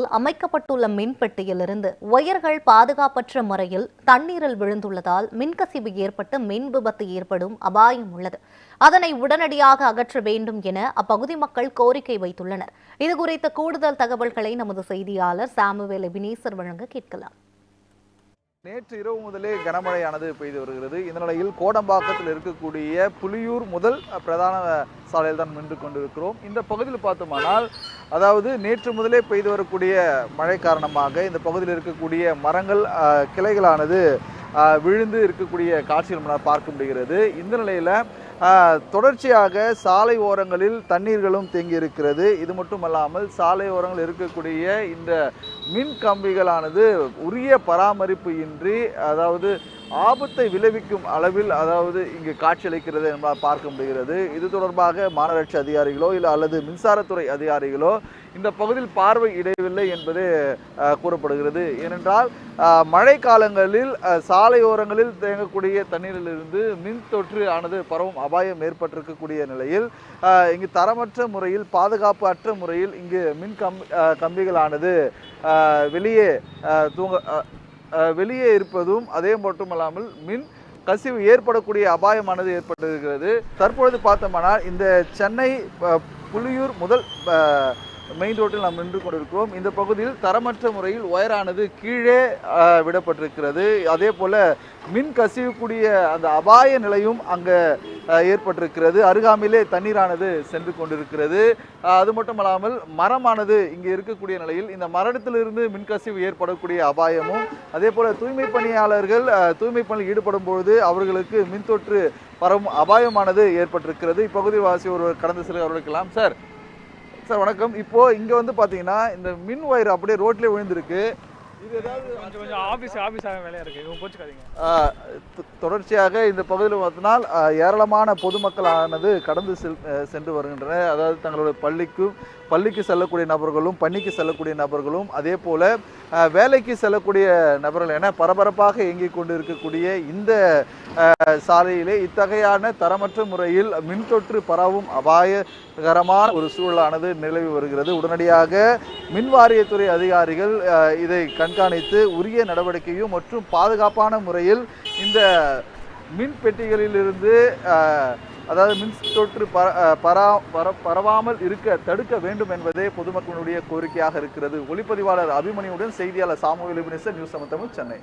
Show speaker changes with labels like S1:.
S1: பகுதியில் அமைக்கப்பட்டுள்ள மின்பெட்டியிலிருந்து ஒயர்கள் பாதுகாப்பற்ற முறையில் தண்ணீரில் விழுந்துள்ளதால் மின்கசிவு ஏற்பட்டு மின் விபத்து ஏற்படும் அபாயம் உள்ளது. அதனை உடனடியாக அகற்ற வேண்டும் என அப்பகுதி மக்கள் கோரிக்கை வைத்துள்ளனர். இதுகுறித்த கூடுதல் தகவல்களை நமது செய்தியாளர் சாமுவேல் வினேசர் வழங்க கேட்கலாம்.
S2: நேற்று இரவு முதலே கனமழையானது பெய்து வருகிறது. இந்த நிலையில் கோடம்பாக்கத்தில் இருக்கக்கூடிய புலியூர் முதல் பிரதான சாலையில் தான் நின்று கொண்டிருக்கிறோம். இந்த பகுதியில் பார்த்தோமானால் அதாவது நேற்று முதலே பெய்து வரக்கூடிய மழை காரணமாக இந்த பகுதியில் இருக்கக்கூடிய மரங்கள் கிளைகளானது விழுந்து இருக்கக்கூடிய காட்சிகள் பார்க்க முடிகிறது. இந்த நிலையில் தொடர்ச்சியாக சாலை ஓரங்களில் தண்ணீர்களும் தேங்கி இருக்கிறது இது மட்டுமல்லாமல் சாலை ஓரங்களில் இருக்கக்கூடிய இந்த மின் கம்பிகளானது உரிய பராமரிப்பு இன்றி அதாவது ஆபத்தை விளைவிக்கும் அளவில் அதாவது இங்கு காட்சியளிக்கிறது நம்மால் பார்க்க முடிகிறது. இது தொடர்பாக மாநகராட்சி அதிகாரிகளோ இல்லை அல்லது மின்சாரத்துறை அதிகாரிகளோ இந்த பகுதியில் பார்வை இடையவில்லை என்பது கூறப்படுகிறது. ஏனென்றால் மழை காலங்களில் சாலையோரங்களில் தேங்கக்கூடிய தண்ணீரிலிருந்து மின் தொற்று ஆனது பரவும் அபாயம் ஏற்பட்டிருக்கக்கூடிய நிலையில் இங்கு தரமற்ற முறையில் பாதுகாப்பு அற்ற முறையில் இங்கு மின் கம்பி கம்பிகளானது வெளியே தூங்க வெளியே இருப்பதும் அதே மட்டுமல்லாமல் மின் கசிவு ஏற்படக்கூடிய அபாயமானது ஏற்பட்டிருக்கிறது. தற்பொழுது பார்த்தோம்னால் இந்த சென்னை புலியூர் முதல் மெயின் ரோட்டில் நாம் நின்று கொண்டிருக்கிறோம். இந்த பகுதியில் தரமற்ற முறையில் ஒயரானது கீழே விடப்பட்டிருக்கிறது. அதே போல் மின் கசிவுக்கூடிய அந்த அபாய நிலையும் அங்கே ஏற்பட்டிருக்கிறது. அருகாமையிலே தண்ணீரானது சென்று கொண்டிருக்கிறது. ஆஹ், அது மட்டுமல்லாமல் மரமானது இங்கே இருக்கக்கூடிய நிலையில் இந்த மரணத்திலிருந்து மின்கசிவு ஏற்படக்கூடிய அபாயமும் அதே போல தூய்மை பணியாளர்கள் தூய்மை பணியில் ஈடுபடும் பொழுது அவர்களுக்கு மின் தொற்று பரவும் அபாயமானது ஏற்பட்டிருக்கிறது. இப்பகுதிவாசி ஒருவர் கடந்து செல்ல அவர்களுக்கெல்லாம் சார் சார் வணக்கம். இப்போ இங்க வந்து பாத்தீங்கன்னா இந்த மின் ஒயர் அப்படியே ரோட்லேயே விழுந்திருக்கு. தொடர்ச்சியாக இந்த பகுதியில் பார்த்தினால் ஏராளமான பொதுமக்களானது கடந்து செல் சென்று வருகின்றனர் அதாவது தங்களுடைய பள்ளிக்கும் பள்ளிக்கு செல்லக்கூடிய நபர்களும் பணிக்கு செல்லக்கூடிய நபர்களும் அதே போல வேலைக்கு செல்லக்கூடிய நபர்கள் என பரபரப்பாக இயங்கிக் கொண்டு இருக்கக்கூடிய இந்த சாலையிலே இத்தகையான தரமற்ற முறையில் மின் தொற்று பரவும் அபாயகரமான ஒரு சூழலானது நிலவி வருகிறது. உடனடியாக மின் வாரியத்துறை அதிகாரிகள் இதை கண்காணித்து உரிய நடவடிக்கையும் மற்றும் பாதுகாப்பான முறையில் இந்த மின் பெட்டிகளிலிருந்து அதாவது மின் தொற்று பரா பர பரவாமல் இருக்க தடுக்க வேண்டும் என்பதே பொதுமக்களுடைய கோரிக்கையாக இருக்கிறது. ஒளிப்பதிவாளர் அபிமணியுடன் செய்தியாளர் சாமுவேல் நியூஸ் தமிழ் சென்னை.